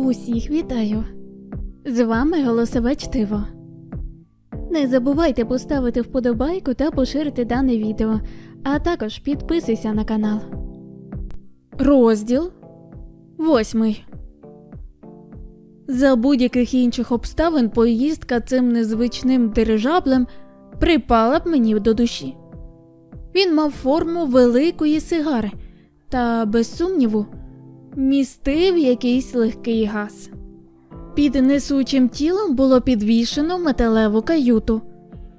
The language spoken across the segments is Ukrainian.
Усіх вітаю! З вами голосове чтиво. Не забувайте поставити вподобайку та поширити дане відео, а також підписуйся на канал. Розділ восьмий. За будь-яких інших обставин поїздка цим незвичним дирижаблем припала б мені до душі. Він мав форму великої сигари та, без сумніву, містив якийсь легкий газ. Під несучим тілом було підвішено металеву каюту,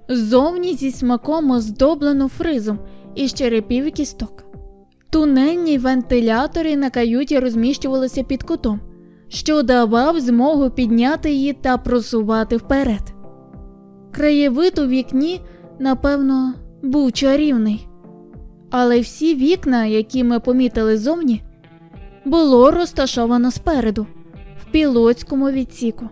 ззовні зі смаком оздоблену фризом із черепів кісток. Тунельні вентилятори на каюті розміщувалися під кутом, що давав змогу підняти її та просувати вперед. Краєвид у вікні, напевно, був чарівний, але всі вікна, які ми помітили зовні, було розташовано спереду, в пілотському відсіку.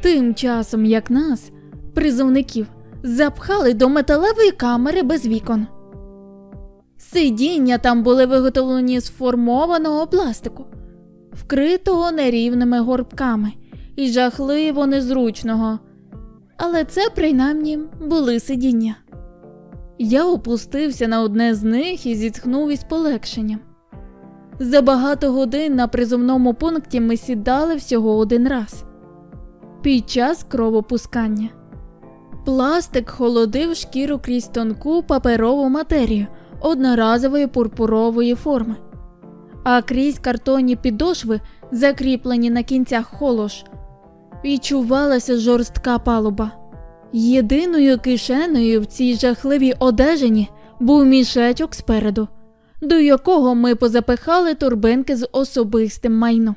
Тим часом, як нас, призовників, запхали до металевої камери без вікон. Сидіння там були виготовлені з формованого пластику, вкритого нерівними горбками і жахливо незручного. Але це принаймні були сидіння. Я опустився на одне з них і зітхнув із полегшенням. За багато годин на призовному пункті ми сідали всього один раз під час кровопускання. Пластик холодив шкіру крізь тонку паперову матерію одноразової пурпурової форми, а крізь картонні підошви, закріплені на кінцях холош, відчувалася жорстка палуба. Єдиною кишеною в цій жахливій одежині був мішечок спереду, до якого ми позапихали турбинки з особистим майном,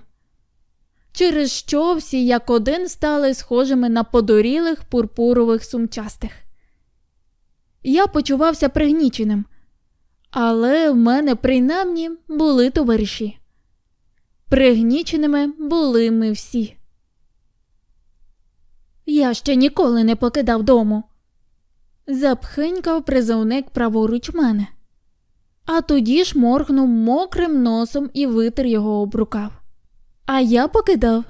через що всі як один стали схожими на подорілих пурпурових сумчастих. Я почувався пригніченим, але в мене принаймні були товариші. Пригніченими були ми всі. Я ще ніколи не покидав дому. Запхинькав призовник праворуч мене, а тоді ж моргнув мокрим носом і витер його об рукав. А я покидав.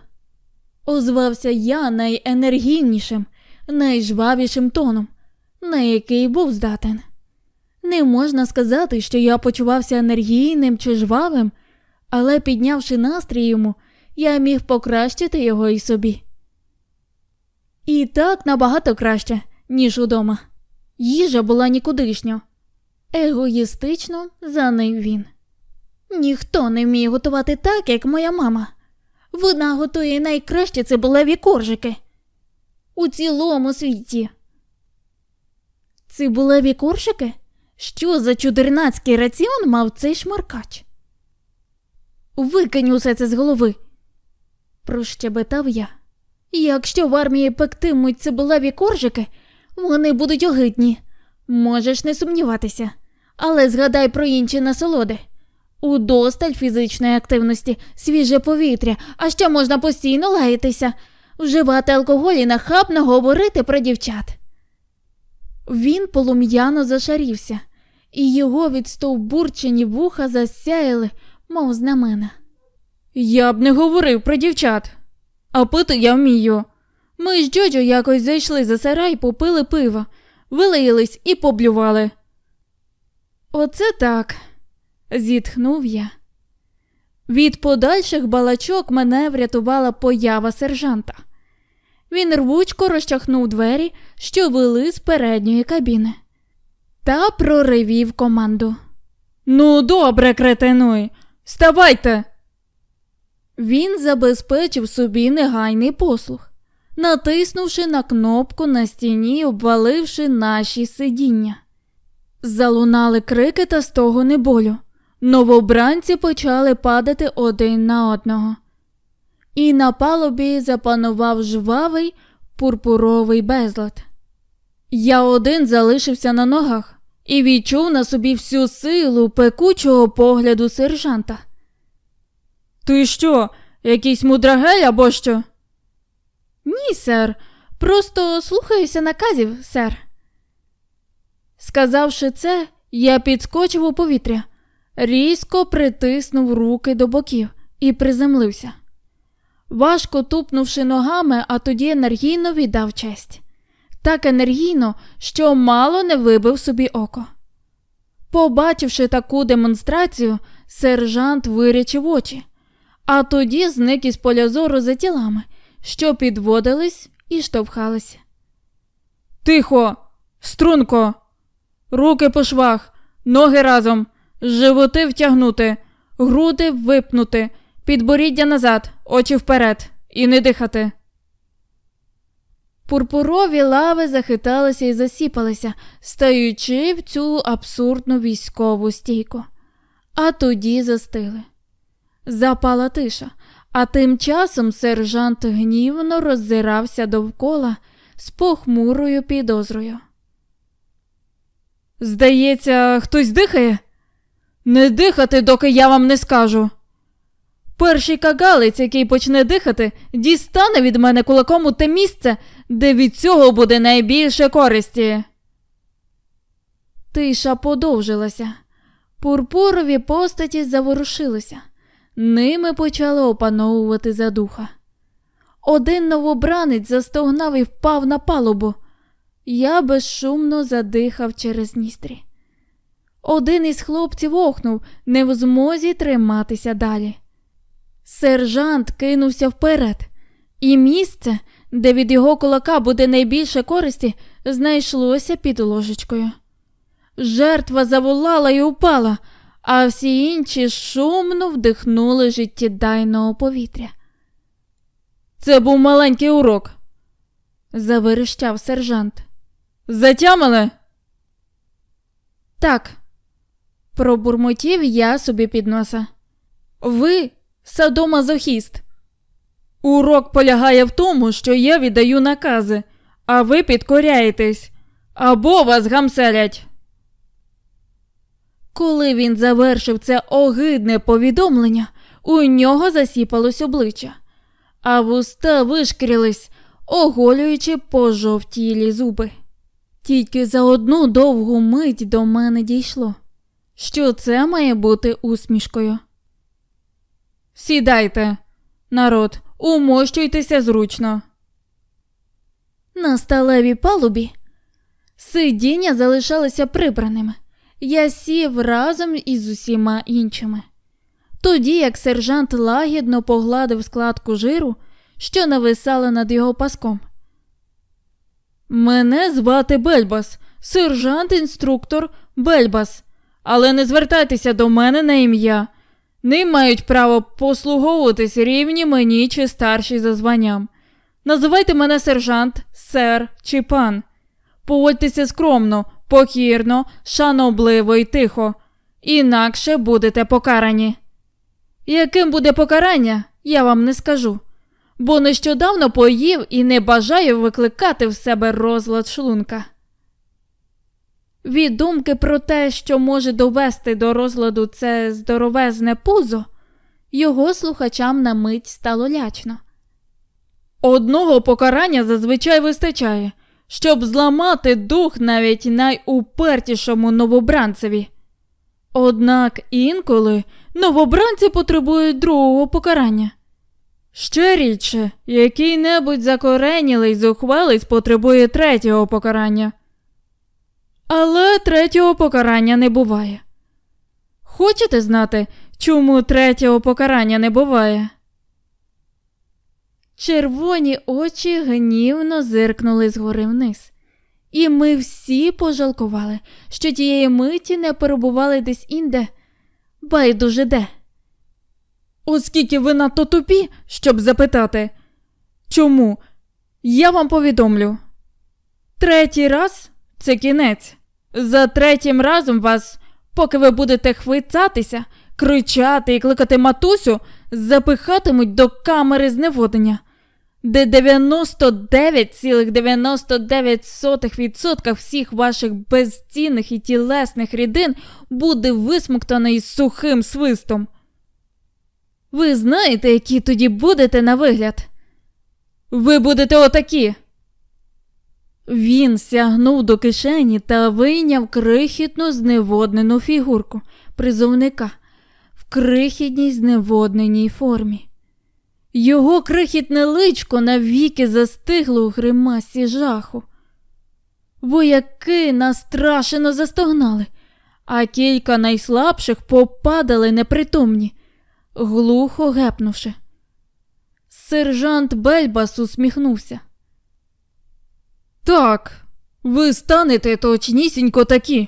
Озвався я найенергійнішим, найжвавішим тоном, на який був здатен. Не можна сказати, що я почувався енергійним чи жвавим, але піднявши настрій йому, я міг покращити його і собі. І так набагато краще, ніж удома. Їжа була нікудишня. Егоїстично занив він. Ніхто не вміє готувати так, як моя мама. Вона готує найкраще цибулеві коржики. У цілому світі. Цибулеві коржики? Що за чудернацький раціон мав цей шмаркач? Викинь усе це з голови, прощебетав я. Якщо в армії пектимуть цибулеві коржики, вони будуть огидні. Можеш не сумніватися, але згадай про інші насолоди. Удосталь фізичної активності, свіже повітря, а ще можна постійно лаятися, вживати алкоголь і нахабно говорити про дівчат. Він полум'яно зашарівся, і його відстовбурчені вуха засяяли, мов знамена. Я б не говорив про дівчат, а пити я вмію. Ми з Джоджо якось зайшли за сарай, попили пиво, вилаїлись і поблювали. Оце так, зітхнув я. Від подальших балачок мене врятувала поява сержанта. Він рвучко розчахнув двері, що вели з передньої кабіни, та проривів команду. Ну, добре, кретинуй, вставайте. Він забезпечив собі негайний послух, натиснувши на кнопку на стіні, обваливши наші сидіння. Залунали крики та стогони болю. Новобранці почали падати один на одного. І на палубі запанував жвавий пурпуровий безлад. Я один залишився на ногах і відчув на собі всю силу пекучого погляду сержанта. Ти що, якийсь мудрагель або що? Ні, сер, просто слухаюся наказів, сер. Сказавши це, я підскочив у повітря, різко притиснув руки до боків і приземлився. важко тупнувши ногами, а тоді енергійно віддав честь. Так енергійно, що мало не вибив собі око. Побачивши таку демонстрацію, сержант вирячив очі, а тоді зник із поля зору за тілами, що підводились і штовхалися. Тихо, струнко, руки по швах, ноги разом, животи втягнути, груди випнути, підборіддя назад, очі вперед і не дихати. Пурпурові лави захиталися і засіпалися, стаючи в цю абсурдну військову стійку. А тоді застигли. Запала тиша, а тим часом сержант гнівно роззирався довкола з похмурою підозрою. Здається, хтось дихає? Не дихати, доки я вам не скажу. Перший кагалець, який почне дихати, дістане від мене кулаком у те місце, де від цього буде найбільше користі. Тиша подовжилася. Пурпурові постаті заворушилися. Ними почали опановувати задуха. Один новобранець застогнав і впав на палубу. Я безшумно задихав через ністрі. Один із хлопців охнув, не в змозі триматися далі. Сержант кинувся вперед, і місце, де від його кулака буде найбільше користі, знайшлося під ложечкою. Жертва заволала і упала, а всі інші шумно вдихнули життєдайного повітря. Це був маленький урок, заверещав сержант. Затямили? Так, пробурмотів я собі під носа. Ви садомазохіст. Урок полягає в тому, що я віддаю накази, а ви підкоряєтесь або вас гамселять. Коли він завершив це огидне повідомлення, у нього засіпалось обличчя, а вуста вишкрілись, оголюючи пожовтілі зуби. Тільки за одну довгу мить до мене дійшло, що це має бути усмішкою. Сідайте, народ, умощуйтеся зручно. На сталевій палубі сидіння залишалися прибраними. Я сів разом із усіма іншими. Тоді як сержант лагідно погладив складку жиру, що нависала над його паском. Мене звати Бельбас, сержант-інструктор Бельбас, але не звертайтеся до мене на ім'я. Ним мають право послуговуватись рівні мені чи старші за званням. Називайте мене сержант, сер чи пан. Поводьтеся скромно, покірно, шанобливо і тихо, інакше будете покарані. Яким буде покарання, я вам не скажу, бо нещодавно поїв і не бажаю викликати в себе розлад шлунка. Від думки про те, що може довести до розладу це здоровезне пузо, його слухачам на мить стало лячно. Одного покарання зазвичай вистачає, щоб зламати дух навіть найупертішому новобранцеві. Однак інколи новобранці потребують другого покарання. Ще рідше, який-небудь закоренілий зухвалець потребує третього покарання. Але третього покарання не буває. Хочете знати, чому третього покарання не буває? Червоні очі гнівно зиркнули згори вниз, і ми всі пожалкували, що тієї миті не перебували десь інде, байдуже де. Оскільки ви надто тупі, щоб запитати, чому, я вам повідомлю. Третій раз це кінець. За третім разом вас, поки ви будете хвицатися, кричати і кликати матусю, запихатимуть до камери зневоднення, де 99,99% всіх ваших безцінних і тілесних рідин буде висмоктано із сухим свистом. Ви знаєте, які тоді будете на вигляд? Ви будете отакі. Він сягнув до кишені та вийняв крихітну зневоднену фігурку призовника в крихітній зневодненій формі. Його крихітне личко навіки застигло у гримасі жаху. Вояки настрашено застогнали, а кілька найслабших попадали непритомні, глухо гепнувши. Сержант Бельбас усміхнувся. Так, ви станете точнісінько такі.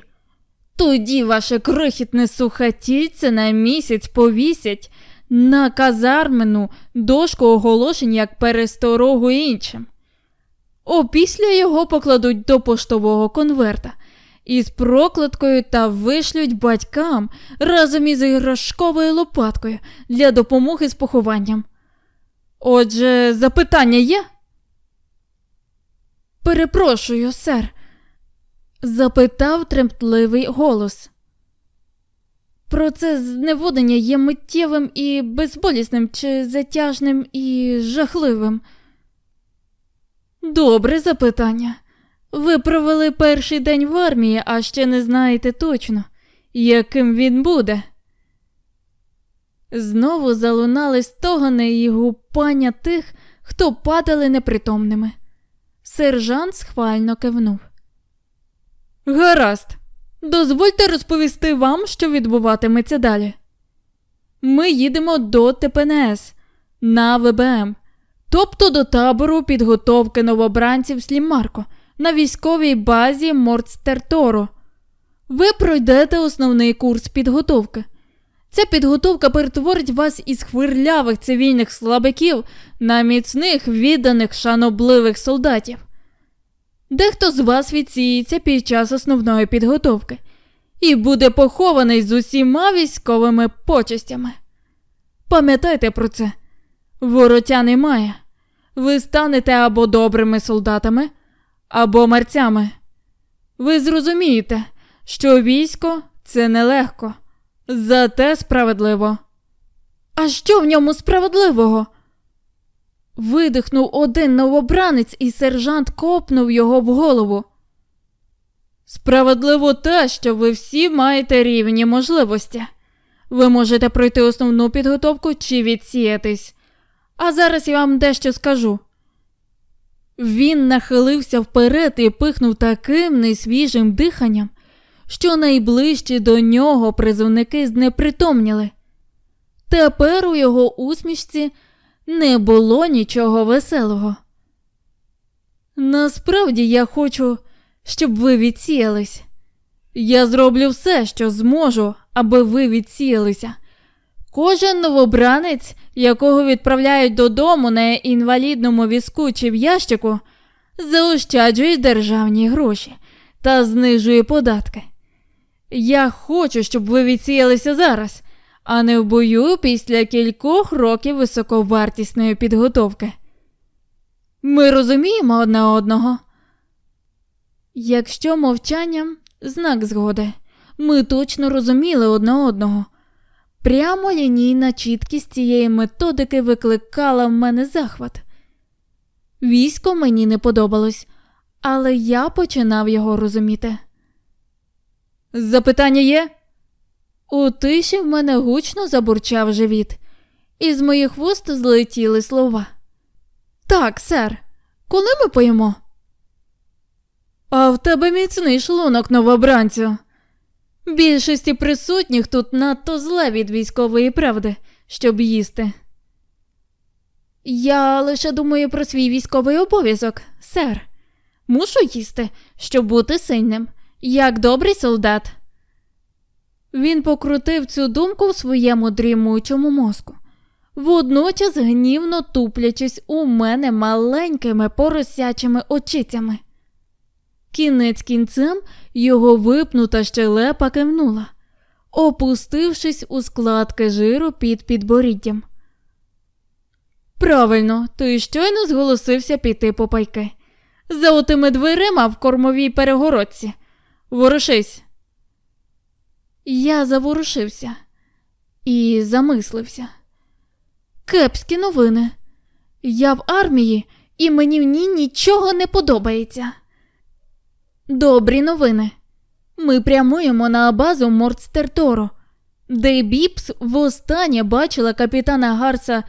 Тоді ваше крихітне сухотільце на місяць повісять на казармену дошку оголошень як пересторогу іншим. Опісля його покладуть до поштового конверта із прокладкою та вишлють батькам разом із іграшковою лопаткою для допомоги з похованням. Отже, запитання є? Перепрошую, сер, запитав тремтливий голос. Процес зневодення є миттєвим і безболісним чи затяжним і жахливим. Добре запитання. Ви провели перший день в армії, а ще не знаєте точно, яким він буде. Знову залунали стогони і гупання тих, хто падали непритомними. Сержант схвально кивнув. Гаразд, дозвольте розповісти вам, що відбуватиметься далі. Ми їдемо до ТПНС на ВБМ, тобто до табору підготовки новобранців Слімарко на військовій базі Морцтерторо. Ви пройдете основний курс підготовки. Ця підготовка перетворить вас із хвирлявих цивільних слабаків на міцних, відданих, шанобливих солдатів. Дехто з вас відсіється під час основної підготовки і буде похований з усіма військовими почестями. Пам'ятайте про це, вороття немає. Ви станете або добрими солдатами, або мерцями. Ви зрозумієте, що військо це нелегко, зате справедливо. А що в ньому справедливого? Видихнув один новобранець, і сержант копнув його в голову. Справедливо те, що ви всі маєте рівні можливості. Ви можете пройти основну підготовку чи відсіятись. А зараз я вам дещо скажу. Він нахилився вперед і пихнув таким несвіжим диханням, що найближчі до нього призовники знепритомніли. Тепер у його усмішці не було нічого веселого. Насправді я хочу, щоб ви відсіялись. Я зроблю все, що зможу, аби ви відсіялися. Кожен новобранець, якого відправляють додому на інвалідному візку чи в ящику, заощаджує державні гроші та знижує податки. Я хочу, щоб ви відсіялися зараз, а не в бою після кількох років високовартісної підготовки. Ми розуміємо одне одного. Якщо мовчанням знак згоди, ми точно розуміли одне одного. Прямо лінійна чіткість цієї методики викликала в мене захват. Військо мені не подобалось, але я починав його розуміти. Запитання є? У тиші в мене гучно забурчав живіт, і з моїх вуст злетіли слова. Так, сер, коли ми поїмо? А в тебе міцний шлунок, новобранцю. Більшості присутніх тут надто зле від військової правди, щоб їсти. Я лише думаю про свій військовий обов'язок, сер. Мушу їсти, щоб бути сильним, як добрий солдат. Він покрутив цю думку в своєму дрімучому мозку, водночас гнівно туплячись у мене маленькими поросячими очицями. Кінець кінцем його випнута щелепа кивнула, опустившись у складки жиру під підборіддям. Правильно, той щойно зголосився піти по пайки. За отими дверима в кормовій перегородці. Ворушись. Я заворушився і замислився. Кепські новини. Я в армії, і мені в ній нічого не подобається. Добрі новини. Ми прямуємо на базу Морцтерторо, де Біпс востаннє бачила капітана Гарса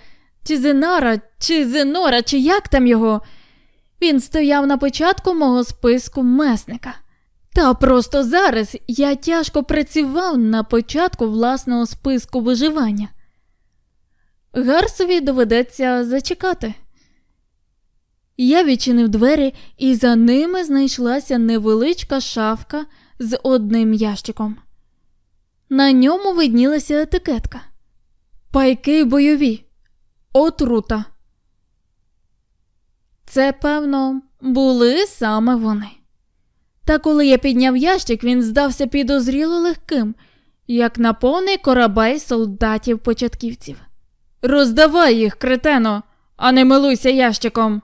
чи Зенара, чи Зенора, чи як там його. Він стояв на початку мого списку месника. Та просто зараз я тяжко працював на початку власного списку виживання. Гарсові доведеться зачекати. Я відчинив двері, і за ними знайшлася невеличка шафка з одним ящиком. На ньому виднілася етикетка. Пайки бойові. Отрута. Це, певно, були саме вони. Та коли я підняв ящик, він здався підозріло легким, як на повний корабель солдатів-початківців. Роздавай їх, кретено, а не милуйся ящиком.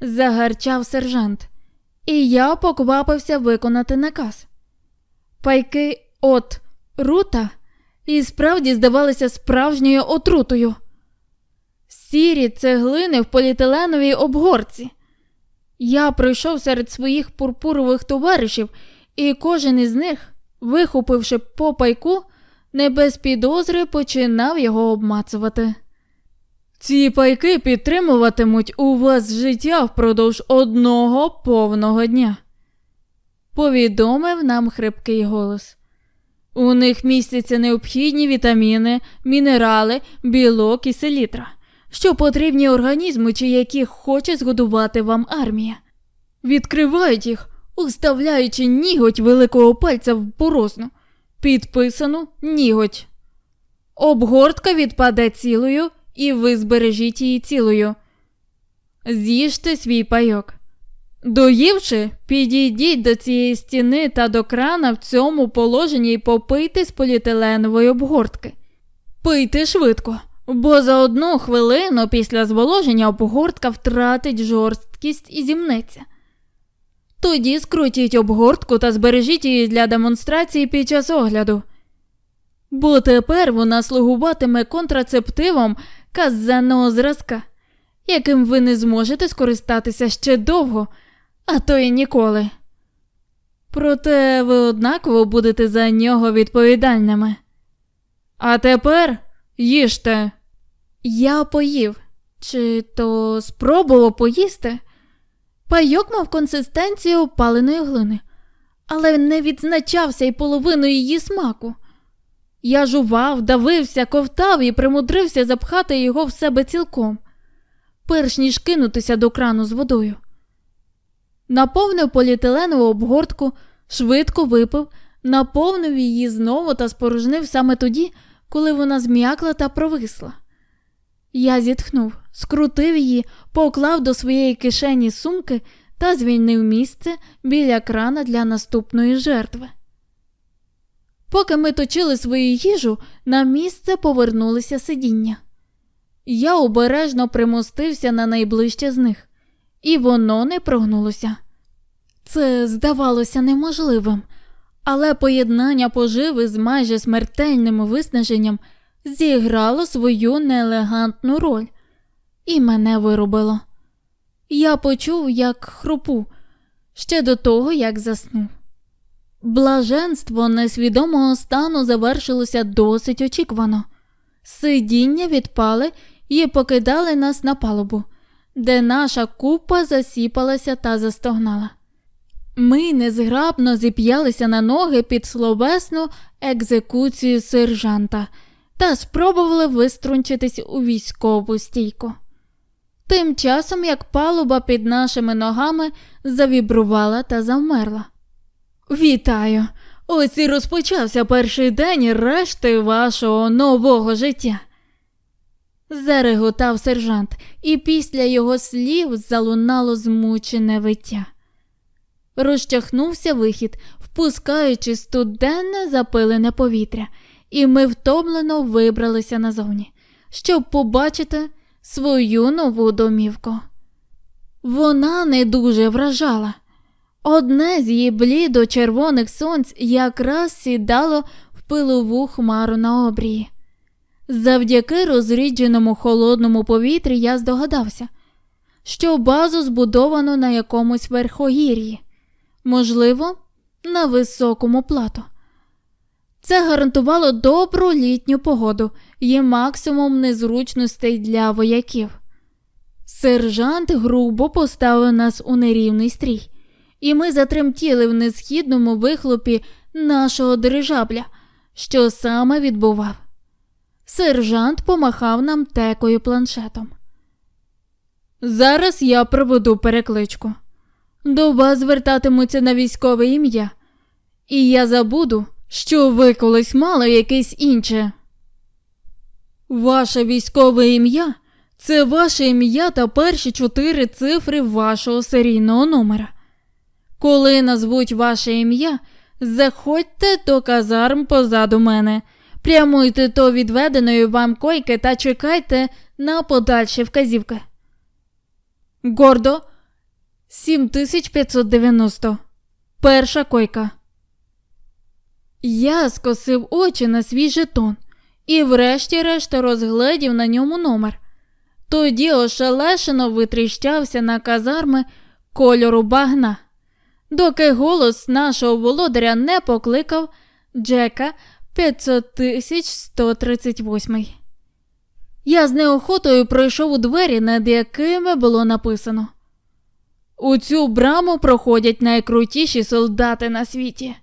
Загарчав сержант, і я поквапився виконати наказ. Пайки от рута і справді здавалися справжньою отрутою. Сірі цеглини в поліетиленовій обгорці. Я пройшов серед своїх пурпурових товаришів, і кожен із них, вихопивши по пайку, не без підозри починав його обмацувати. Ці пайки підтримуватимуть у вас життя впродовж одного повного дня, повідомив нам хрипкий голос. У них містяться необхідні вітаміни, мінерали, білок і селітра, що потрібні організму, чи яких хоче згодувати вам армія. Відкривають їх, уставляючи ніготь великого пальця в порозну, підписану ніготь. Обгортка відпаде цілою, і ви збережіть її цілою. З'їжте свій пайок. Доївши, підійдіть до цієї стіни та до крана в цьому положенні і попийте з поліетиленової обгортки. Пийте швидко, бо за одну хвилину після зволоження обгортка втратить жорсткість і зімнеться. Тоді скрутіть обгортку та збережіть її для демонстрації під час огляду. Бо тепер вона слугуватиме контрацептивом казенного зразка, яким ви не зможете скористатися ще довго, а то й ніколи. Проте ви однаково будете за нього відповідальними. А тепер їжте. Я поїв, чи то спробував поїсти. Пайок мав консистенцію опаленої глини, але не відзначався й половиною її смаку. Я жував, давився, ковтав і примудрився запхати його в себе цілком, перш ніж кинутися до крану з водою. Наповнив поліетиленову обгортку, швидко випив, наповнив її знову та спорожнив саме тоді, коли вона зм'якла та провисла. Я зітхнув, скрутив її, поклав до своєї кишені сумки та звільнив місце біля крана для наступної жертви. Поки ми точили свою їжу, на місце повернулися сидіння. Я обережно примостився на найближче з них, і воно не прогнулося. Це здавалося неможливим, але поєднання поживи з майже смертельним виснаженням зіграло свою неелегантну роль, і мене вирубило. Я почув, як хрупу, ще до того, як заснув. Блаженство несвідомого стану завершилося досить очікувано. Сидіння відпали і покидали нас на палубу, де наша купа засіпалася та застогнала. Ми незграбно зіп'ялися на ноги під словесну екзекуцію сержанта та спробували виструнчитись у військову стійку. Тим часом як палуба під нашими ногами завібрувала та завмерла. Вітаю! Ось і розпочався перший день решти вашого нового життя. Зареготав сержант, і після його слів залунало змучене виття. Розчахнувся вихід, впускаючи студенне запилене повітря, і ми втомлено вибралися назовні, щоб побачити свою нову домівку. Вона не дуже вражала. Одне з її блідо червоних сонць якраз сідало в пилову хмару на обрії. Завдяки розрідженому холодному повітрі я здогадався, що базу збудовано на якомусь верхогір'ї, можливо, на високому плато. Це гарантувало добру літню погоду і максимум незручностей для вояків. Сержант грубо поставив нас у нерівний стрій, і ми затремтіли в несхідному вихлопі нашого дирижабля, що саме відбував. Сержант помахав нам текою планшетом. Зараз я проведу перекличку. До вас звертатимуться на військове ім'я, і я забуду, що ви колись мали якесь інше. Ваше військове ім'я це ваше ім'я та перші чотири цифри вашого серійного номера. Коли назвуть ваше ім'я, заходьте до казарм позаду мене, прямуйте до відведеної вам койки та чекайте на подальші вказівки. Гордо 7590. Перша койка. Я скосив очі на свій жетон і врешті-решт розгледів на ньому номер. Тоді ошелешено витріщався на казарми кольору багна, доки голос нашого володаря не покликав Джека 500138. Я з неохотою пройшов у двері, над якими було написано. У цю браму проходять найкрутіші солдати на світі.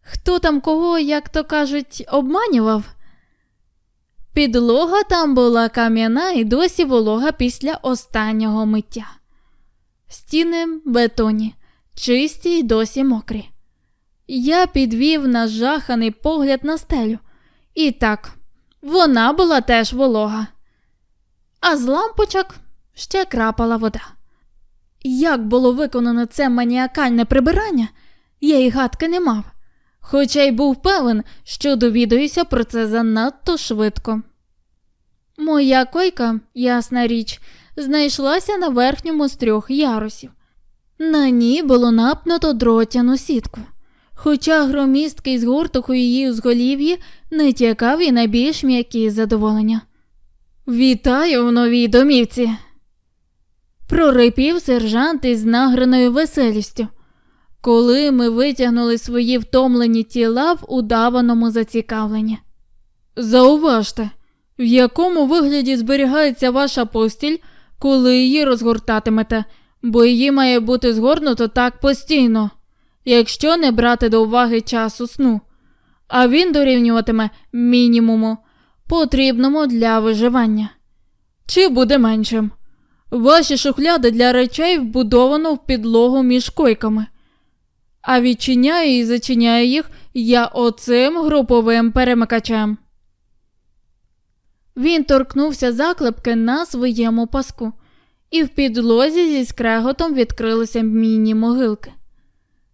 Хто там кого, як то кажуть, обманював? Підлога там була кам'яна і досі волога після останнього миття. Стіни бетоні, чисті й досі мокрі. Я підвів нажаханий погляд на стелю. І так, вона була теж волога. А з лампочок ще крапала вода. Як було виконано це маніакальне прибирання, я й гадки не мав, хоча й був певен, що довідуюся про це занадто швидко. Моя койка, ясна річ, знайшлася на верхньому з трьох ярусів. На ній було напнуто дротяну сітку, хоча громісткий з гуртуху її узголів'ї не тякав і на більш м'які задоволення. Вітаю в новій домівці. Прорипів сержант із награною веселістю, коли ми витягнули свої втомлені тіла в удаваному зацікавленні. Зауважте, в якому вигляді зберігається ваша постіль, коли її розгортатимете, бо її має бути згорнуто так постійно, якщо не брати до уваги часу сну, а він дорівнюватиме мінімуму, потрібному для виживання. Чи буде меншим? Ваші шухляди для речей вбудовано в підлогу між койками, а відчиняю і зачиняю їх я оцим груповим перемикачем. Він торкнувся заклепки на своєму паску, і в підлозі зі скреготом відкрилися міні-могилки.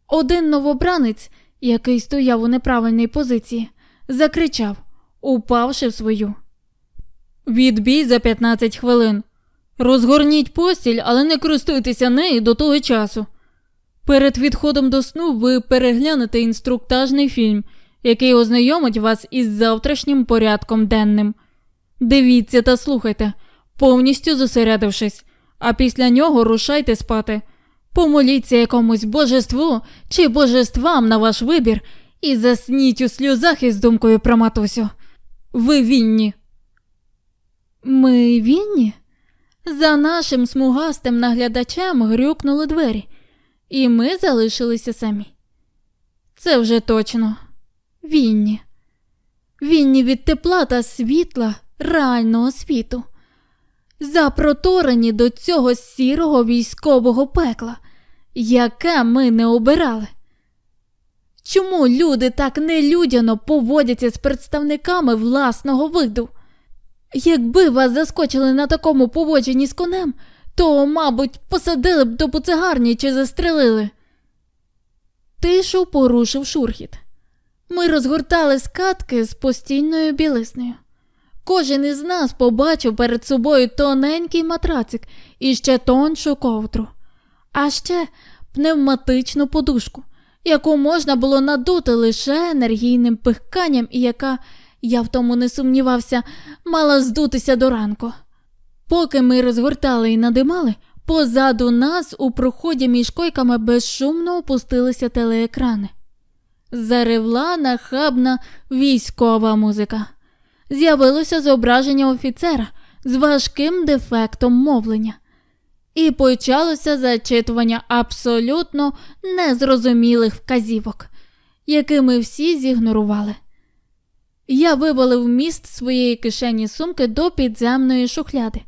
Один новобранець, який стояв у неправильній позиції, закричав, упавши в свою. Відбій за 15 хвилин. Розгорніть постіль, але не користуйтеся нею до того часу. Перед відходом до сну ви переглянете інструктажний фільм, який ознайомить вас із завтрашнім порядком денним. Дивіться та слухайте, повністю зосередившись, а після нього рушайте спати. Помоліться якомусь божеству чи божествам на ваш вибір і засніть у сльозах із думкою про матусю. Ви вільні. Ми вільні? За нашим смугастим наглядачем грюкнули двері, і ми залишилися самі. Це вже точно вільні. Вільні від тепла та світла реального світу, запроторені до цього сірого військового пекла, яке ми не обирали. Чому люди так нелюдяно поводяться з представниками власного виду? Якби вас заскочили на такому поводженні з конем, то, мабуть, посадили б до буцегарні чи застрелили. Тишу порушив шурхіт. Ми розгортали скатки з постійною білиснею. Кожен із нас побачив перед собою тоненький матрацик і ще тоншу ковдру, а ще пневматичну подушку, яку можна було надути лише енергійним пихканням і яка я в тому не сумнівався, мала здутися до ранку. Поки ми розгортали і надимали, позаду нас у проході між койками безшумно опустилися телеекрани. Заревла нахабна військова музика. З'явилося зображення офіцера з важким дефектом мовлення. І почалося зачитування абсолютно незрозумілих вказівок, які ми всі зігнорували. Я вивалив міст своєї кишені сумки до підземної шухляди,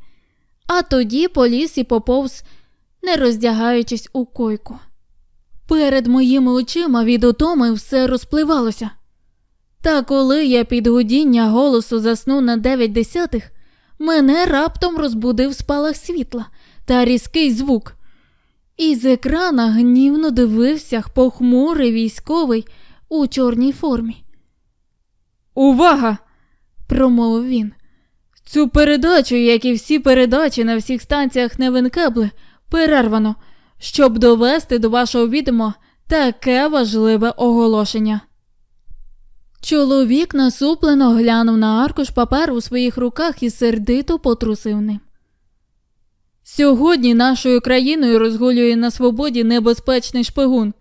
а тоді поліз і поповз, не роздягаючись у койку. Перед моїми очима від утоми все розпливалося. Та коли я під гудіння голосу заснув на дев'ять десятих, мене раптом розбудив спалах світла та різкий звук. І з екрана гнівно дивився похмурий військовий у чорній формі. Увага! промовив він. Цю передачу, як і всі передачі на всіх станціях Невенкебли, перервано, щоб довести до вашого відома таке важливе оголошення. Чоловік насуплено глянув на аркуш паперу у своїх руках і сердито потрусив ним. Сьогодні нашою країною розгулює на свободі небезпечний шпигун.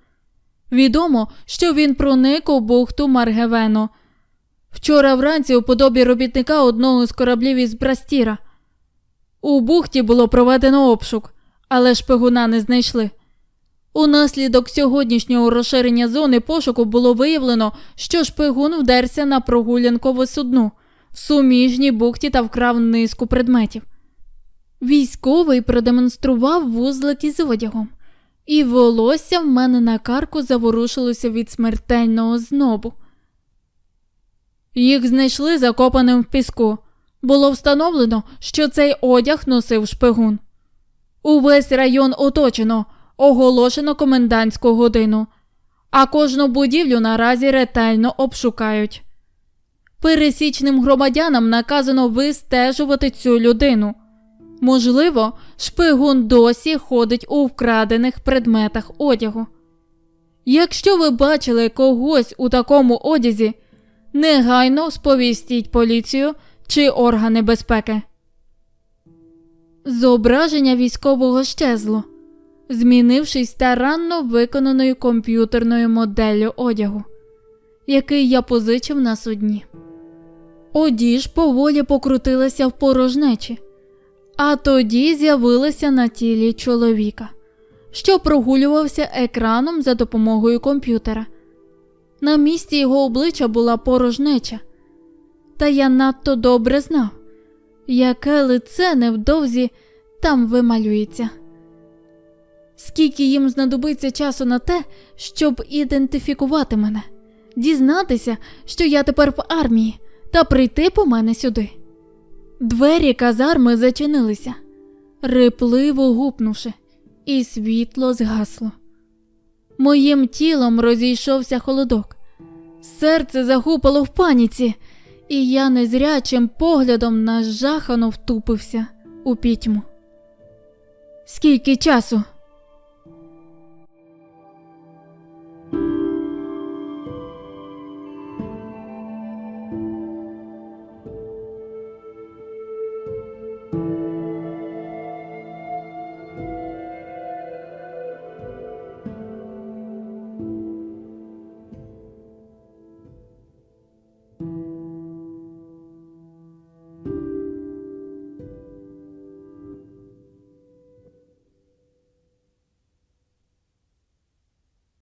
Відомо, що він проник у бухту Маргевено. Вчора вранці у подобі робітника одного з кораблів із Брастіра. У бухті було проведено обшук, але шпигуна не знайшли. Унаслідок сьогоднішнього розширення зони пошуку було виявлено, що шпигун вдерся на прогулянкове судно в суміжній бухті та вкрав низку предметів. Військовий продемонстрував вузлик із одягом, і волосся в мене на карку заворушилося від смертельного знобу. Їх знайшли закопаним в піску. Було встановлено, що цей одяг носив шпигун. Увесь район оточено, оголошено комендантську годину, а кожну будівлю наразі ретельно обшукають. Пересічним громадянам наказано вистежувати цю людину. Можливо, шпигун досі ходить у вкрадених предметах одягу. Якщо ви бачили когось у такому одязі, негайно сповістіть поліцію чи органи безпеки. Зображення військового щезло, змінившись старанно виконаною комп'ютерною моделлю одягу, який я позичив на судні. Одіж поволі покрутилася в порожнечі, а тоді з'явилася на тілі чоловіка, що прогулювався екраном за допомогою комп'ютера. На місці його обличчя була порожнеча, та я надто добре знав, яке лице невдовзі там вималюється. Скільки їм знадобиться часу на те, щоб ідентифікувати мене, дізнатися, що я тепер в армії, та прийти по мене сюди. Двері казарми зачинилися, рипливо гупнувши, і світло згасло. Моїм тілом розійшовся холодок, серце загупало в паніці, і я незрячим поглядом нажахано втупився у пітьму. Скільки часу?